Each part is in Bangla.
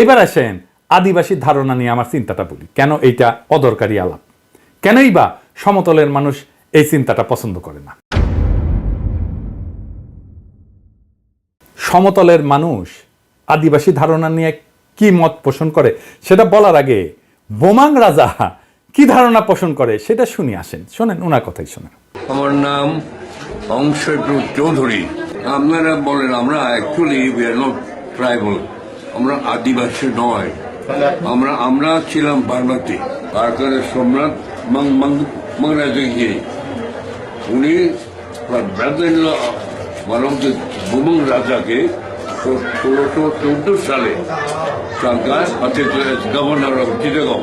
এবার আসেন আদিবাসী ধারণা নিয়ে আমার চিন্তাটা বলি। কেন এইটা অদরকারি আলাপ? কেনই বা সমতলের মানুষ এই চিন্তাটা পছন্দ করে না? সমতলের মানুষ আদিবাসী ধারণা নিয়ে কি মত পোষণ করে? সেটা বলার আগে, বোমাং রাজা কি ধারণা পোষণ করে? সেটা শুনি, আসেন। শোনেন ওনার কথাই শোনেন। আমার নাম অংশটু চৌধুরী। আপনারা বলেন, আমরা actually we are not tribal আমরা আদিবাসী নয়। আমরা আমরা ছিলাম বার্মাতি ভারতের সম্রাট মহারাজগিরি উনি বুমং রাজাকে ষোলোশো চৌদ্দ সালে সরকার গভর্নর অফ চিটাগং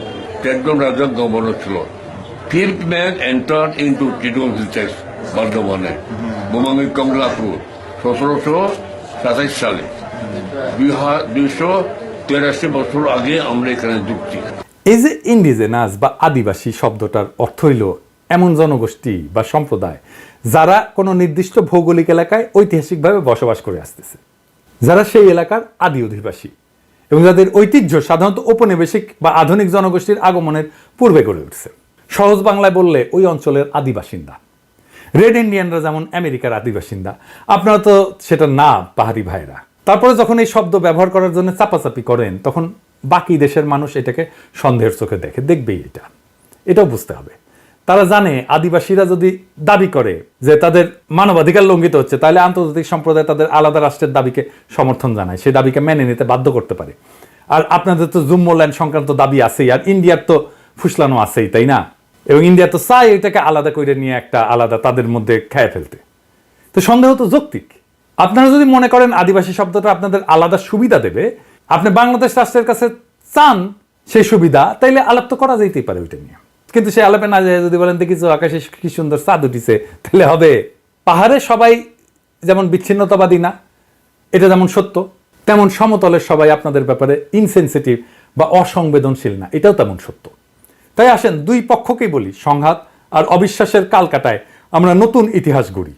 একদম রাজা গভর্নর ছিল। Fifth man enter into Chittagong village বর্ধমানে। বোমাঙ্গি কমলাপুর, সতেরোশো সাতাইশ সালে। দুইশো তেরাশি বছর আগে আমরা এখানে যুক্তি এই যে ইন্ডিজেনাস বা আদিবাসী শব্দটার অর্থ হইল এমন জনগোষ্ঠী বা সম্প্রদায় যারা কোনো নির্দিষ্ট ভৌগোলিক এলাকায় ঐতিহাসিকভাবে বসবাস করে আসতেছে? যারা সেই এলাকার আদি অধিবাসী এবং যাদের ঐতিহ্য সাধারণত ঔপনিবেশিক বা আধুনিক জনগোষ্ঠীর আগমনের পূর্বে গড়ে উঠছে। সহজ বাংলায় বললে ওই অঞ্চলের আদিবাসিন্দা। রেড ইন্ডিয়ানরা যেমন আমেরিকার আদিবাসিন্দা, আপনারা তো সেটা না পাহাড়ি ভাইরা। তারপরে যখন এই শব্দ ব্যবহার করার জন্য চাপাচাপি করেন, তখন বাকি দেশের মানুষ এটাকে সন্দেহের চোখে দেখে। দেখবেই এটা। এটাও বুঝতে হবে। তারা জানে, আদিবাসীরা যদি দাবি করে যে তাদের মানবাধিকার লঙ্ঘিত হচ্ছে, তাহলে আন্তর্জাতিক সম্প্রদায় তাদের আলাদা রাষ্ট্রের দাবিকে সমর্থন জানায়। সেই দাবিকে মেনে নিতে বাধ্য করতে পারে। আর আপনাদের তো জুম্মল্যান্ড সংক্রান্ত দাবি আছেই, আর ইন্ডিয়ার তো ফুসলানো আছেই, তাই না? এবং ইন্ডিয়া তো চায় এটাকে আলাদা করে নিয়ে একটা আলাদা তাদের মধ্যে খেয়ে ফেলতে। তো সন্দেহ তো যৌক্তিক। আপনারা যদি মনে করেন আদিবাসী শব্দটা আপনাদের আলাদা সুবিধা দেবে, আপনি বাংলাদেশ রাষ্ট্রের কাছে চান সেই সুবিধা, তাইলে আলাপ তো করা যেতেই পারে ওইটা নিয়ে। কিন্তু সে আলাপে না যায় যদি বলেন দেখিছো আকাশে কি সুন্দর চাঁদ উঠিছে তাহলে হবে, পাহাড়ে সবাই যেমন বিচ্ছিন্নতাবাদী না, এটা যেমন সত্য, তেমন সমতলের সবাই আপনাদের ব্যাপারে ইনসেনসিটিভ বা অসংবেদনশীল না, এটাও তেমন সত্য। তাই আসেন, দুই পক্ষকেই বলি, সংঘাত আর অবিশ্বাসের কাল কাটায় আমরা নতুন ইতিহাস গড়ি।